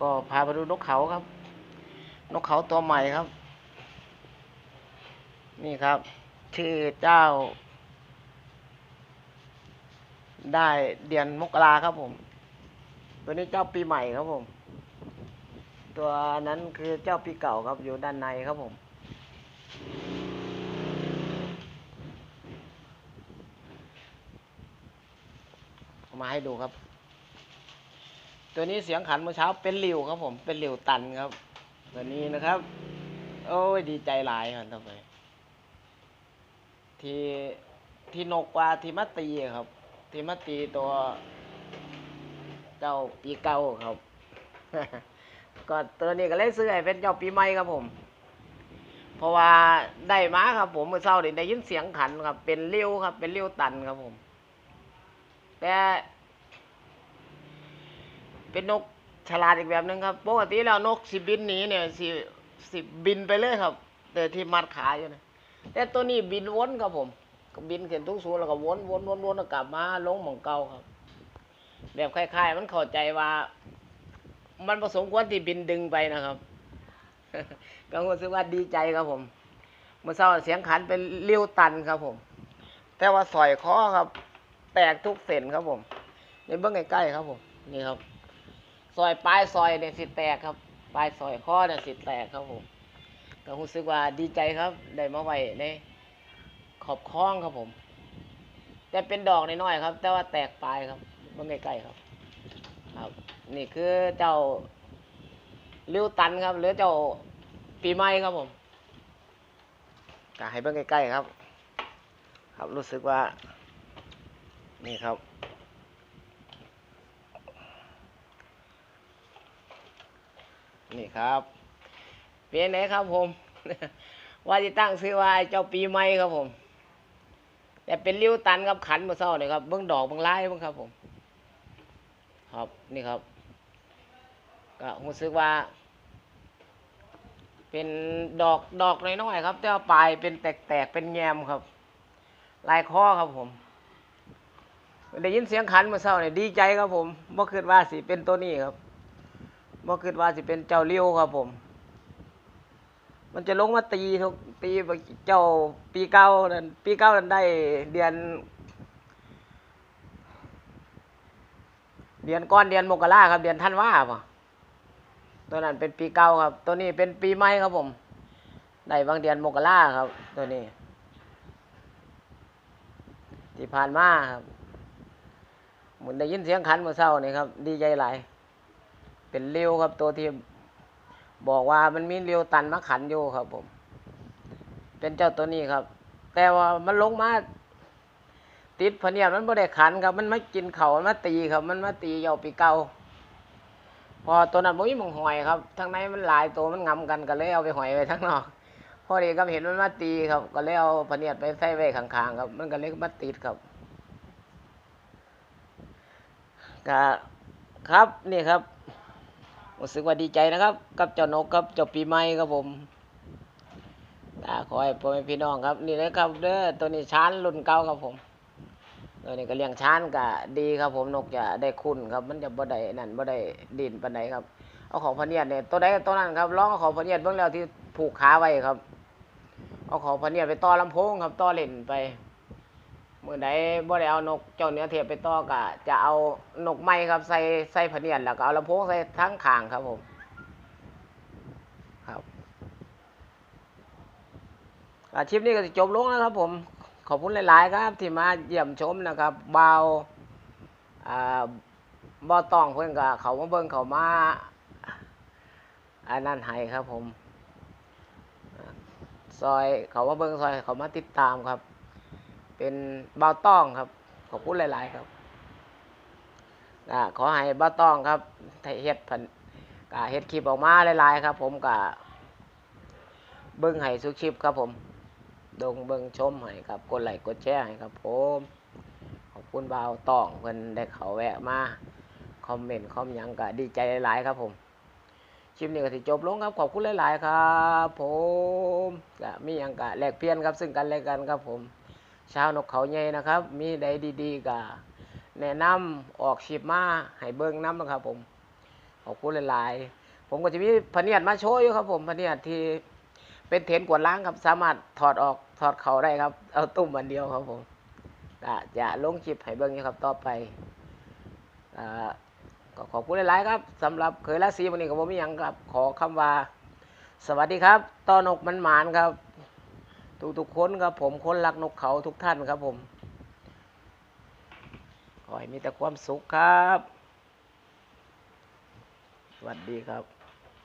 ก็พาไปดูนกเขาครับ นกเขาตัวใหม่ครับ นี่ครับ ชื่อเจ้า ได้เดือนมกราครับผม ตัวนี้เจ้าปีใหม่ครับผม ตัวนั้นคือเจ้าปีเก่าครับอยู่ด้านในครับผมมาให้ดูครับ ตัวนี้เสียงขันเมื่อเช้าเป็นริวครับผมเป็นริวตันครับ ตัวนี้นะครับ โอ้ยดีใจหลายครับทำไมที่ที่นกกว่าที่มัตตีครับ ที่มัตตีตัวเจ้าปีเก่าครับ ก็ตัวนี้ก็เลยซื้อให้เป็นเจ้าปีใหม่ครับผม เพราะว่าได้มาครับผมเมื่อเช้าได้ยินเสียงขันครับ เป็นเริ้วครับ เป็นเริ้วตันครับผม แต่ เป็นนกฉลาดอีกแบบหนึงครับปกติแล้วนกสิบินหนีเนี่ยสิสิบินไปเลยครับ แต่ที่มัดขาอยู่นะแต่ตัวนี้บินวนครับผมก็บินขึ้นทุกสูงแล้วก็วนวนวนวนแล้วกลับมาลงหมองเก่าครับ แบบคล้ายๆ มันเข้าใจว่า มันผสมควรที่บินดึงไปนะครับก็รู้สึกว่าดีใจครับผมเมื่อเช้าเสียงขันเป็นเลี้ยวตันครับผม แต่ว่าสอยคอครับ แตกทุกเส้นครับผมในเบื้องใกล้ๆครับผม นี่ครับ ซอยปลายซอยเนี่ยสิแตกครับปลายซอยคอเนี่ยสิแตกครับผมก็รู้สึกว่าดีใจครับได้มาไว้ในขอบคล้องครับผม แต่เป็นดอกน้อยๆครับ แต่ว่าแตกปลายครับเบื้อใกล้ๆครับ ครับ นี่คือเจ้าลิวตันครับ หรือเจ้าปีใหม่ครับผมก็ให้เบิ่งใกล้ๆครับ ครับรู้สึกว่า นี่ครับ นี่ครับเปียนไหนครับผม ว่าจะตั้งชื่อว่าเจ้าปีใหม่ครับผม แต่เป็นริ้วตันครับขันมาเศร้าเนี่ยครับเบื้องดอกเบื้องลายเบื้องครับผม ครับนี่ครับ ก็รู้สึกว่า เป็นดอกดอกน้อยๆครับ แต่ว่าปลายเป็นแตกๆเป็นแยมครับ ลายคอครับผมได้ยินเสียงขันมื่อเช้าเนี่ยดีใจครับผมบ่คิดว่าสิเป็นตัวนี้ครับ บ่คิดว่าสิเป็นเจ้าเลี้ยวครับผม มันจะลงมาตีทุกตีเจ้าปีเก้านั่นปีเก้านั่นได้เดือน เดือนก้อนเดือนมกราครับ เดือนธันวาป่ะตัวนั้นเป็นปีเก่าครับ ตัวนี้เป็นปีใหม่ครับผม ได้บางเดือนมกราครับ ตัวนี้ ที่ผ่านมาครับเหมือนได้ยินเสียงขันเมื่อเช้านี่ครับ ดีใจหลาย เป็นเลี้ยวครับตัวที่บอกว่ามันมีเลี้ยวตันมาขันอยู่ครับ ผม เป็นเจ้าตัวนี้ครับ แต่ว่ามันลงมาติดพเนียดมันบ่ได้ขันครับ มันมากินเขามันมาตีครับ มันมาตีเหยาปีเก่าพอตัวนั้นบ่มีมองหอยครับทางในมันหลายตัวมันงำกันก็เลยเอาไปหอยไว้ทั้งนอกพอดีก็เห็นมันมาตีครับ ก็เลยเอาพเนียดไปใส่ไว้ข้างๆครับ มันก็เลยมาติดครับก็ครับนี่ครับ รู้สึกว่าดีใจนะครับ กับเจ้านกครับเจ้าปีใหม่ครับผมอ่าขอให้พ่อแม่พี่น้องครับ นี่นะครับเด้อตัวนี้ช้านรุ่นเก่าครับผมตัวนี้ก็เลี้ยงช้านก็ดีครับผมนกจะได้คุณครับ มันจะบ่ได้นั่นบ่ได้ดินปานใดครับ เอาของพเนียดเนี่ยตัวใดก็ตัวนั้นครับลองเอาของพเนียดเบิ่งแล้วที่ผูกขาไว้ครับ เอาของพเนียดไปต่อลำโพงครับต่อเล่นไป มื่อใดบ่ได้เอานกเจ้าเนื้อเทียบไปต่อก็จะเอานกไม้ครับใส่ใส่พะเนียดแล้วก็เอาลำโพงใส่ทั้งขางครับผมครับอาชีพนี้ก็จะจบลงแล้วครับผมขอบคุณหลาย ๆ ครับ ที่มาเยี่ยมชมนะครับเบาอ่าบ่ต้องเพื่อนกับเขามาเบิ่งเขามาอันนั้นให้ครับผม ซอยเขามาเบิ่งซอยเขามาติดตามครับ เป็นเบาต้องครับ ขอบคุณหลาย ๆ ครับอขอให้เบาต้องครับให้เฮ็ดพันกะเฮ็ดคลิปออกมาหลาย ๆ ครับ ผมกะเบิ่งให้สุคลิปครับ ผมดงเบิงชมให้ครับกดไลค์กดแชร์ให้ครับ ผม ขอบคุณบ่าต้องเพิ่นได้เขาแวะมาคอมเมนต์คอมยังก็ดีใจหลาย ๆ ครับผมคลิปนี้ก็สิจบลงครับขอบคุณหลาย ๆ ครับ ผมก็มีหยังก็แลกเปลี่ยนครับซึ่งกันและกันครับผม ชาวนกเขาใหญ่นะครับ มีใดดีๆก็แนะนำออกชิปมาให้เบิ่งนํนะครับ ผมขอบคุณหลายๆ ผมก็จะมีพเนียดมาโชว์อยู่ครับ ผมพเนียดที่เป็นเทนกวดล้างครับ สามารถถอดออกถอดเขาได้ครับ เอาตุ่มอันเดียวครับผมก็จะลงคลิปให้เบิ่งอยู่ครับต่อไปอ่าก็ขอบคุณหลายๆครับสำหรับเคยราศีวันนี้ก็บ่มีหยังครับ ขอคำว่า สวัสดีครับต้อนกมันหมานครับ ทุกๆคนครับผมคนรักนกเขาทุกท่านครับผม ขอให้มีแต่ความสุขครับ สวัสดีครับ